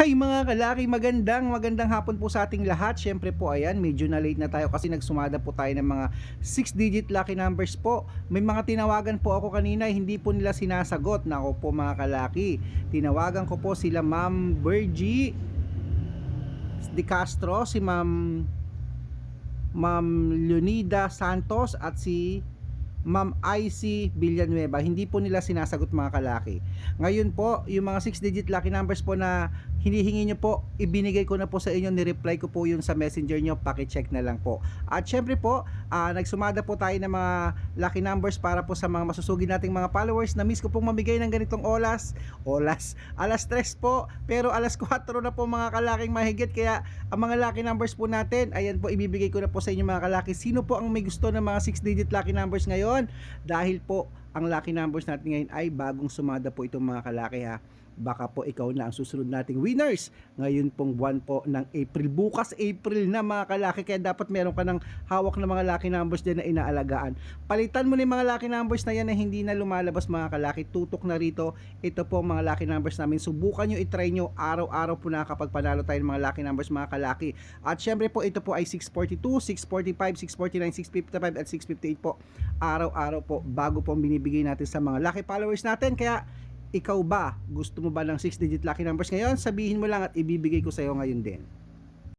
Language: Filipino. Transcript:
Hay mga kalaki, magandang magandang hapon po sa ating lahat. Syempre po ayan, medyo na late na tayo kasi nagsumada po tayo ng mga 6 digit lucky numbers po. May mga tinawagan po ako kanina, hindi po nila sinasagot. Nako po mga kalaki. Tinawagan ko po sila Ma'am Bergie De Castro, si Ma'am Ma'am Leonida Santos at si Ma'am IC Villanueva, hindi po nila sinasagot mga kalaki. Ngayon po, yung mga 6 digit lucky numbers po na hinihingi nyo po, ibinigay ko na po sa inyo, ni-reply ko po yun sa messenger nyo, paki-check na lang po. At syempre po, ah, nagsumada po tayo ng mga lucky numbers para po sa mga masusugid nating mga followers na miss ko pong mamigay ng ganitong olas, olas, alas 3 po, pero alas 4 na po mga kalaking mahigit, kaya ang mga lucky numbers po natin, ayan po, ibibigay ko na po sa inyo mga kalaki. Sino po ang may gusto ng mga 6 digit lucky numbers ngayon? Dahil po, ang lucky numbers natin ngayon ay bagong sumada po itong mga kalaki ha. Baka po ikaw na ang susunod nating winners. Ngayon pong buwan po ng April. Bukas April na mga kalaki. Kaya dapat meron ka ng hawak na mga lucky numbers din na inaalagaan. Palitan mo na yung mga lucky numbers na yan na hindi na lumalabas mga kalaki. Tutok na rito. Ito po ang mga lucky numbers namin. Subukan nyo itry nyo. Araw-araw po nakakapagpanalo tayo ng mga lucky numbers mga kalaki. At syempre po ito po ay 642 645 649 655 at 658 po. Araw-araw po bago po ang binibigay natin sa mga lucky followers natin kaya ikaw ba, gusto mo ba ng 6 digit lucky numbers ngayon? Sabihin mo lang at ibibigay ko sa iyo ngayon din.